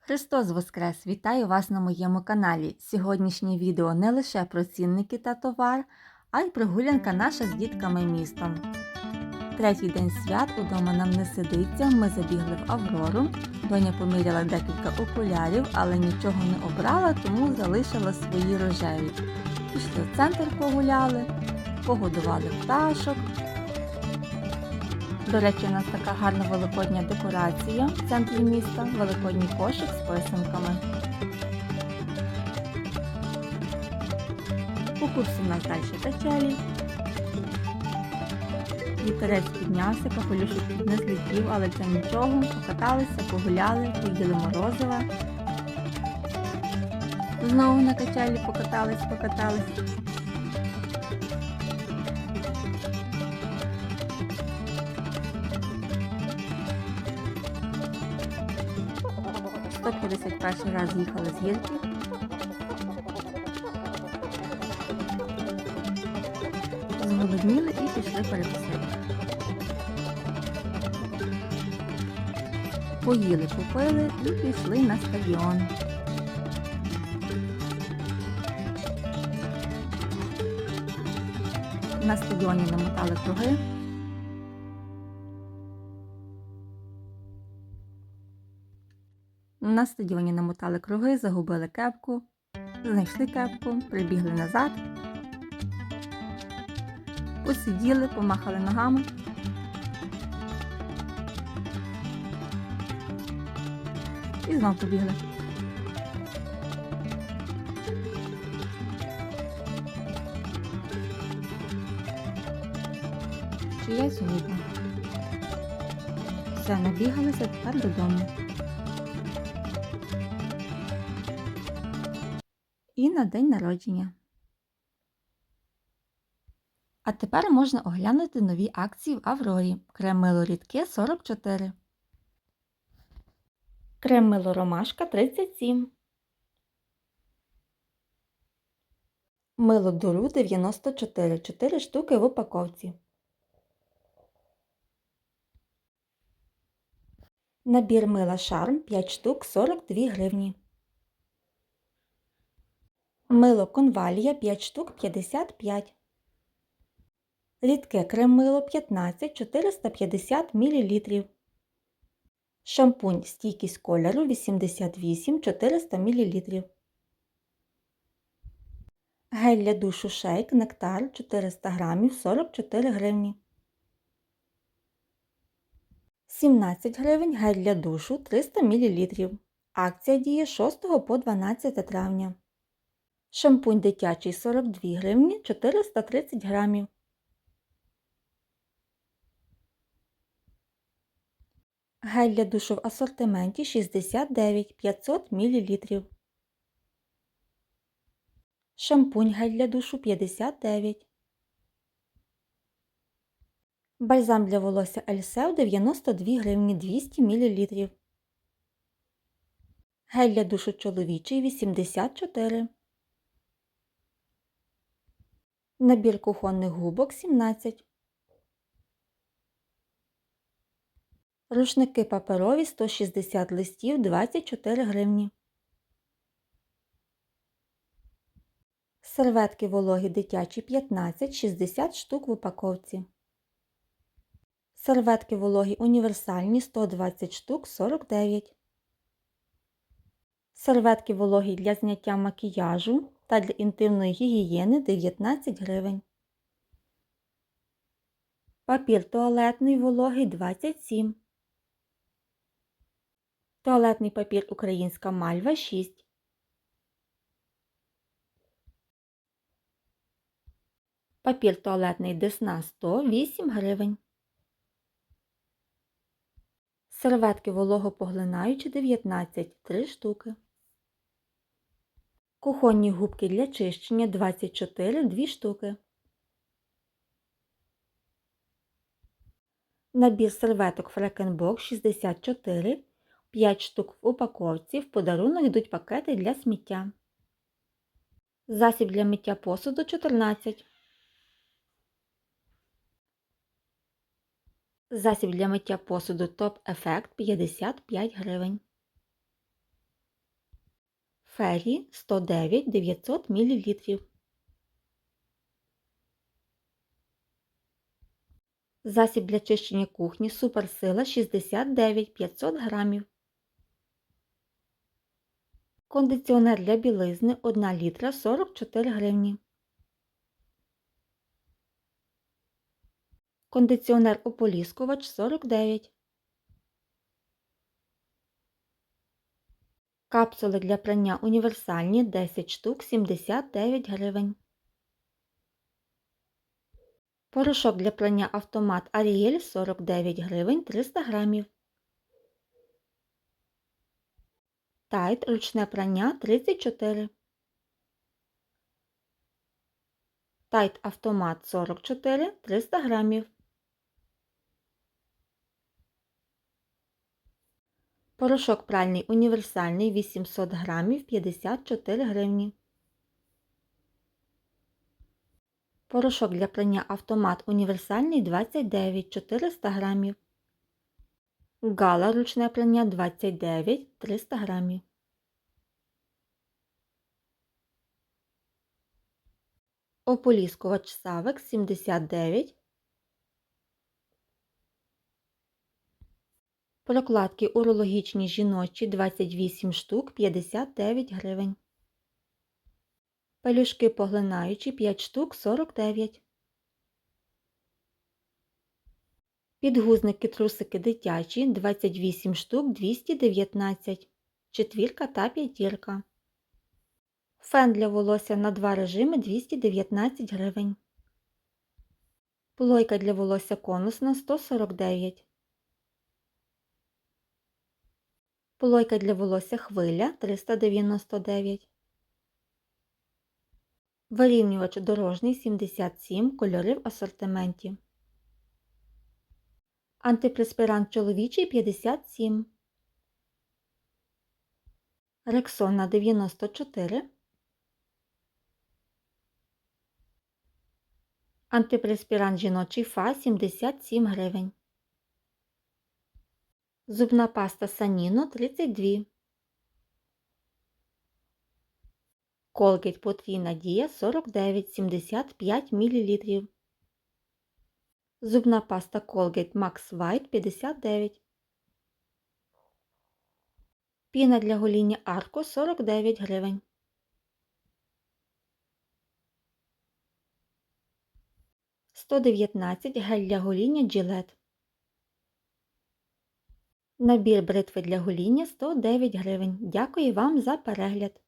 Христос Воскрес! Вітаю вас на моєму каналі. Сьогоднішнє відео не лише про цінники та товар, а й прогулянка наша з дітками містом. Третій день свят удома нам не сидиться. Ми забігли в Аврору. Доня поміряла декілька окулярів, але нічого не обрала, тому залишила свої рожеві. Пішли в центр погуляли, погодували пташок. До речі, у нас така гарна великодня декорація в центрі міста, великодній кошик з писанками. По курсу у нас далі качелі. Вітерець піднявся, капелюшок не злетів, але це нічого. Покаталися, погуляли, поїли морозива. Знову на качелі покатались, покатались. Сто п'ятдесят перший раз їхали з гірки. Зголодніли і пішли перекусити. Поїли, попили і пішли на стадіон. На стадіоні намотали круги. На стадіоні намотали круги, загубили кепку, знайшли кепку, прибігли назад, посиділи, помахали ногами. І знов побігли. Чи я сьогодні? Все, набігалися тепер додому. І на день народження. А тепер можна оглянути нові акції в Аврорі. Крем мило рідке 44. Крем мило ромашка 37. Мило дуру 94. 4 штуки в упаковці. Набір мила шарм 5 штук 42 гривні. Мило конвалія 5 штук 55. Рідке крем-мило 15 450 мл. Шампунь стійкість кольору 88 400 мл. Гель для душу шейк нектар 400 г 44 гривні. 17 гривень гель для душу 300 мл. Акція діє 6 по 12 травня. Шампунь дитячий 42 гривні 430 грамів. Гель для душу в асортименті 69 500 мл. Шампунь гель для душу 59. Бальзам для волосся Ельсев 92 гривні 200 мл. Гель для душу чоловічий 84 Набір кухонних губок 17. Рушники паперові 160 листів 24 гривні. Серветки вологі дитячі 15 60 штук в упаковці. Серветки вологі універсальні 120 штук 49. Серветки вологі для зняття макіяжу та для інтимної гігієни 19 гривень. Папір туалетний вологий 27. Туалетний папір Українська мальва 6. Папір туалетний Десна 108 гривень. Серветки вологопоглинаючі 19 3 штуки. Кухонні губки для чищення 24 2 штуки. Набір серветок Фрекенбок 64 5 штук в упаковці. В подарунок йдуть пакети для сміття. Засіб для миття посуду 14. Засіб для миття посуду Топ Ефект 55 гривень. Фері 109 900 мл. Засіб для чищення кухні Суперсила 69 500 грамів. Кондиціонер для білизни 1 літра 44 гривні. Кондиціонер ополіскувач 49. Капсули для прання універсальні 10 штук 79 гривень. Порошок для прання автомат Аріель 49 гривень 300 грамів. Тайт ручне прання 34. Тайт автомат 44 300 грамів. Порошок пральний універсальний 800 грамів 54 гривні. Порошок для прання автомат універсальний 29 400 грамів. Гала ручне прання 29 300 грамів. Ополіскувач Савек 79. Прокладки урологічні жіночі 28 штук 59 гривень. Пелюшки поглинаючі 5 штук 49. Підгузники трусики дитячі 28 штук 219. Четвірка та п'ятірка. Фен для волосся на два режими 219 гривень. Плойка для волосся конусна 149. Плойка для волосся хвиля 399. Вирівнювач дорожній 77 кольори в асортименті. Антипреспирант чоловічий 57. Рексона 94. Антипреспірант жіночий фа 77 гривень. Зубна паста Саніно 32. Колгейт потрійна дія 49,75 мл. Зубна паста Colgate Max White 59. Піна для гоління Арко 49 гривень. Сто гель для гоління Gillette. Набір бритви для гоління 109 гривень. Дякую вам за перегляд!